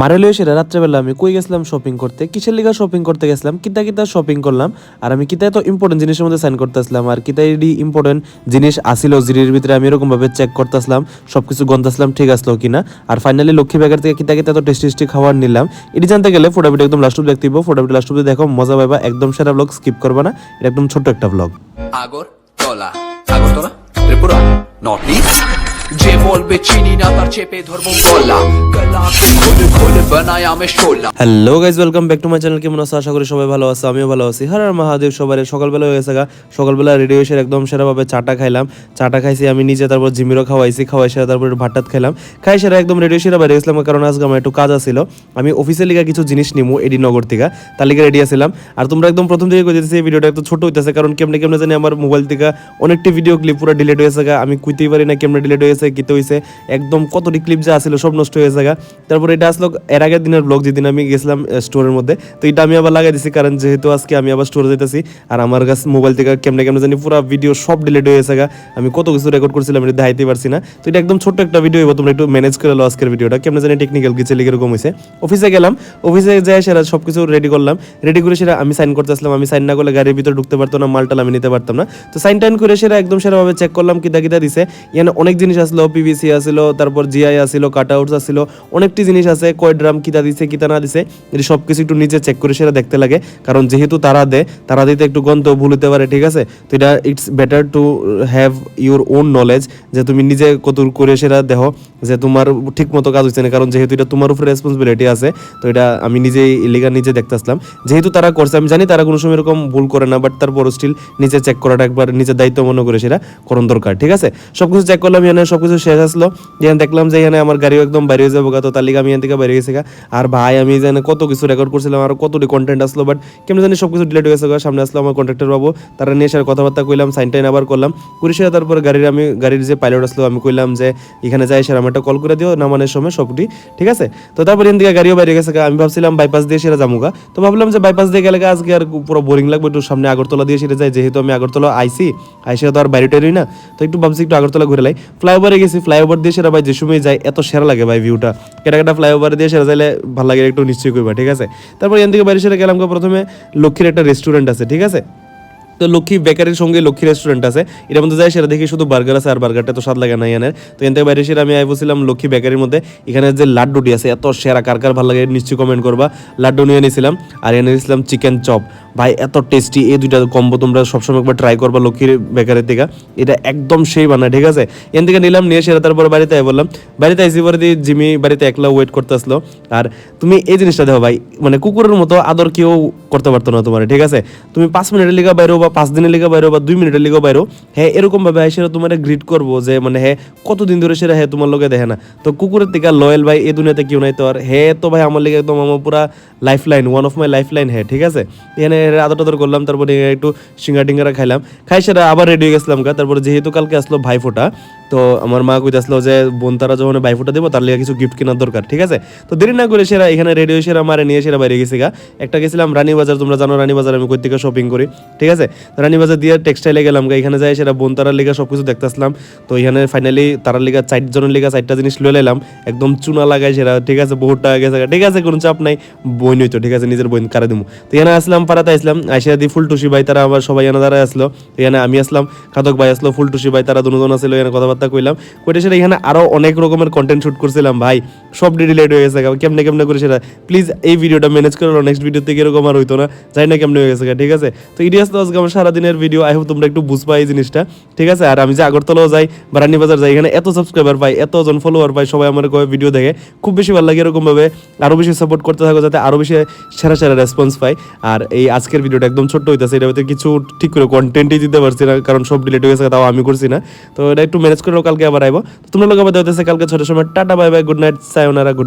মারেলো এসে রাত্রেবেলা আমি কই গেছিলাম শপিং করতে? কিসের লিগা শপিং করতে গেছিলাম? কিতা কিতা শপিং করলাম। আর আমি কিতা এত ইম্পর্টেন্ট জিনিসের মধ্যে সাইন করতেছিলাম, আর কিতা এডি ইম্পর্টেন্ট জিনিস আসিল জিরির ভিতরে আমি এরকম ভাবে চেক করতেছিলাম, সবকিছু গন্তাছিলাম ঠিক আসলো কিনা। আর ফাইনালি লক্ষ্মী ব্যাগের থেকে কিতা কিতা তো টেস্টি টেস্টি খাবার নিলাম। এটি জানতে গেলে ফোটা একদম লাস্ট দেখতে দিব ফোটা ভিডিও লাস্ট দেখো, মজা পাইবা, একদম সেরা ব্লগ স্কিপ করবে না। এটা একদম ছোট্ট একটা blog Agartala. Agartala? Tripura? North east? বলবে, চিনি না, তার চেপে ধরবো গলা hello guys welcome back to my channel কেমন আছো? আশা করি সবাই ভালো আমিও ভালো আছি। হর হর মহাদেব সবার সকালবেলা হয়ে গেছে গা। সকালবেলা একদম সেরাভাবে চাটা খাইলাম। চাটা খাইছি আমি নিজে, তারপর জিমিরও খাওয়াইছি, খাওয়াই সেরা তারপর খাইলাম। খাই সেরা একদম সেরা বাইরে গেছিলাম, কারণ আজকে আমার একটু কাজ আছিল। আমি অফিসের লিগা কিছু জিনিস নিমু, এডি নগর থেকে। তার লিগে রেডি আছিলাম। আর তোমরা একদম প্রথম থেকে কই দিতেছি এই ভিডিওটা একটু ছোট হইতেছে, কারণ কেমনে কেমনে জানি আমার মোবাইল থেকে অনেকটি ভিডিও ক্লিপ পুরো ডিলিট হয়েছে আমি কুইতেই পারি না কেমনে ডিলিট হয়েছে কিতে হয়েছে, একদম কতটি ক্লিপ যা আছিল সব নষ্ট হয়ে গেছে গা তারপর এটা আসলো এর আগের দিনের ব্লগ যেদিন আমি গেছিলাম স্টোরের মধ্যে। তো এটা আমি আবার লাগাই দিছি, কারণ যেহেতু আজকে আমি আবার স্টোরে যেতেছি আর আমার কাছে মোবাইল থেকে কেমনে কেমনে জানি পুরো ভিডিও সব ডিলিট হয়ে গেছে আমি কত কিছু রেকর্ড করছিলাম, এটা দেখাইতে পারছি না। তো এটা একদম ছোট্ট একটা ভিডিও তোমরা একটু ম্যানেজ করে লো আজকের ভিডিওটা কেমনে জানি টেকনিক্যাল কিছু লিখে এরকম হয়েছে। অফিসে গেলাম অফিসে যাই সেরা সব কিছু রেডি করলাম। রেডি করে সেটা আমি সাইন করতে আসলাম, আমি সাইন না করলে গাড়ির ভিতরে ঢুকতে পারতো না, মালটাল আমি নিতে পারতাম না। তো সাইন টাইন করে সেটা একদম সেরাভাবে চেক করলাম, কিতা কিতা দিছে। এখানে অনেক জিনিস আসলো পিভিসি আসিল, তারপর জিআই আসিল কাট আউটস আসিল, অনেকটি জিনিস আছে, কয় ড্রাম কিতা দিছে, কিতা না দিছে, এটি সব কিছু একটু নিজে চেক করে সেটা দেখতে লাগে, কারণ যেহেতু তারা দেয়, তারা দিতে একটু গন্ত ভুল হতে পারে, ঠিক আছে? তো এটা it's better to have your own knowledge যে তুমি নিজে কত করে সেটা দেখো। যে তোমার ঠিক মতো কাজ হচ্ছে না, কারণ যেহেতু এটা তোমার উপরে রেসপন্সিবিলিটি আছে, তো এটা আমি নিজেই লিগা নিজে দেখতে আসলাম যেহেতু তারা করছে, আমি জানি তারা কোনো সময় এরকম ভুল করে না বাট তারপর স্টিল নিজে চেক করাটা একবার নিজের দায়িত্ব মনে করে সেটা করণ দরকার, ঠিক আছে? সবকিছু চেক করলাম, এখানে সবকিছু শেষ আসলো। যেখানে দেখলাম যে এখানে আমার গাড়িও একদম বাইরে হয়ে যাব তো তার লিগে আমি এখান থেকে বাইরে গেছি আর ভাই, আমি জানি কত কিছু রেকর্ড করছিলাম, আর কতটি কন্টেন্ট আসলো বাট কেমন জানি সব কিছু ডিলেট হয়ে গেছে। সামনে আসলো আমার কন্ট্রাক্টর বাবু, তারা নিয়ে এসে কথাবার্তা কইলাম সাইন টাইন আবার করলাম। করে তারপর গাড়ির আমি, গাড়ির যে পাইলট আসলো, আমি কইলাম যে এখানে যাই আমার একটা কল করে দিও নামানোর সময়, সবটি, ঠিক আছে? তো তারপর এদিকে গাড়িও বাইরে গেছে আমি ভাবছিলাম বাইপাস দিয়ে সেরা যামুগা। তো ভাবলাম যে বাইপাস দিয়ে গেলে আজকে আর পুরো বোরিং লাগবে, একটু সামনে আগরতলা দিয়ে সেরে যাই, যেহেতু আমি আগরতলা আইসি আইসে তো আর বাইরে টেরই না। তো একটু ভাবছি একটু আগরতলা ঘুরে লাই। ফ্লাইওভারে গেছি ফ্লাইওভার দিয়ে সেরা ভাই যে সময় যাই, এত সেরা লাগে ভাই ভিউটা কেটা কেটা ফ্লাইওভার দিয়ে সেরা যাইলে ভালো লাগে, একটু নিশ্চয়ই করবা ঠিক আছে? তারপর এদিকে বাইরে সেরে গেলাম প্রথমে, লক্ষ্মীর একটা রেস্টুরেন্ট আছে, ঠিক আছে? তো লক্ষ্মী বেকারির সঙ্গে লক্ষ্মী রেস্টুরেন্ট আছে। এটার মধ্যে যাই সেটা দেখি শুধু বার্গার আছে আর বার্গারটা তো স্বাদ লাগে না এখানে। তো এখান থেকে বাইরে সেরা আমি আইবছিলাম লক্ষ্মী বেকারির মধ্যে এখানে যে লাড্ডুটি আছে, এত সেরা, কার কার ভালো লাগে নিশ্চয়ই কমেন্ট করবা। লাড্ডু নিয়ে নিয়েছিলাম আর এনে নিয়েছিলাম চিকেন চপ ভাই, এত টেস্টি এই দুইটা কম্বো তোমরা সবসময় একবার ট্রাই করবা লক্ষ্মীর বেকারির থেকে। এটা একদম সেই বানায়, ঠিক আছে? এখান থেকে নিলাম, নিয়ে সেরা তারপর বাড়িতে আই বললাম, বাড়িতে আইসি পরে জিমি বাড়িতে একলা ওয়েট করতে আসলো। আর তুমি এই জিনিসটা দেখো ভাই মানে কুকুরের মতো আদর কেউ করতে পারতো না তোমার, ঠিক আছে? তুমি পাঁচ মিনিটের লিগা বাইরো বা পাঁচ দিনের লেগে বাইরো বা দুই মিনিটের লেগে বাইরো। হ্যাঁ এরকম ভাবে সেটা তোমার গ্রিট করব যে মানে হ্যাঁ কতদিন ধরে সেটা হ্যাঁ তোমার লোকে দেখে না। তো কুকুরের থেকে লয়েল ভাই এ দুনিয়াতে কেউ নাই তো আর। হ্যাঁ তো ভাই আমার লেগে একদম আমার পুরা life line one of my life line হ্যাঁ ঠিক আছে? এখানে আদর টাদর করলাম, তারপরে একটু সিঙ্গা টিঙ্গারা খাইলাম। খাই সেটা আবার রেডি হয়ে গেছিলাম গা, তারপরে যেহেতু কালকে আসলো ভাইফোঁটা তো আমার মা কইতে আসলো যে, বোন তারা যখন ভাইফোঁটা দেবো, তার লিগে কিছু গিফট কেনার দরকার, ঠিক আছে? তো দেরি না করে সেরা এখানে রেডিও সেরা মারে নিয়ে সেরা বাইরে গেছি গা। একটা গেছিলাম রানীবাজার তোমরা জানো রানীবাজার আমি কই থেকে শপিং করি, ঠিক আছে? তো রানীবাজার দিয়ে টেক্সটাইলে গেলাম গা, এখানে যাই সেটা বোন তারার লিগা সব কিছু দেখতে আসলাম তো এখানে ফাইনালি তারার লিগা চার জনের লিগা চারটা জিনিস লয়ে এলাম একদম চুনা লাগাই সেরা, ঠিক আছে? বহুত টাকা গেছে ঠিক আছে? কোনো চাপ নাই বই নইতো ঠিক আছে? নিজের বইন কারে দিমু। তো এখানে আসলাম, পাড়াতে আসলাম, আইসা দি ফুলটুসি ভাই তারা আমার সবাই এনে দাঁড়ায় আসলো। এখানে আমি আসলাম, খাদক ভাই আসলো, ফুলটুসি ভাই তারা দুজন আসলো এখানে কথাবার্তা কইলাম কইটা সেটা এখানে আরও অনেক রকমের কন্টেন্ট শুট করছিলাম ভাই। সব ডিলেট হয়ে গেছে কেমনে কেমনে করে সেটা প্লিজ এই ভিডিওটা ম্যানেজ করে নেক্সট ভিডিও থেকে এরকম আর হইতো না, জানি না কেমনে হয়ে গেছে ঠিক আছে? তো ইডিয়াস তো আজকে আমার সারাদিনের ভিডিও আই হোপ তোমরা একটু বুঝবা এই জিনিসটা, ঠিক আছে? আর আমি যে আগরতলাও যাই বা রানীবাজার যাই, এখানে এত সাবস্ক্রাইবার পাই, এতজন ফলোয়ার পাই, সবাই আমার কয়ে ভিডিও দেখে, খুব বেশি ভালো লাগে এরকম ভাবে আরও বেশি সাপোর্ট করতে থাকো, যাতে আরও বেশি সেরা সেরা রেসপন্স পাই। আর এই আজকের ভিডিওটা একদম ছোট্ট হইতেছে এটা হয়তো কিছু ঠিক করে কন্টেন্টই দিতে পারছি না, কারণ সব ডিলেট হয়ে গেছে তাও আমি করছি না। তো এটা একটু ম্যানেজ করে কালকে আবার আইবো। তোমরা লোক আবার দেখতেছে, কালকে ছোট সময়, tata bye bye good night sayonara good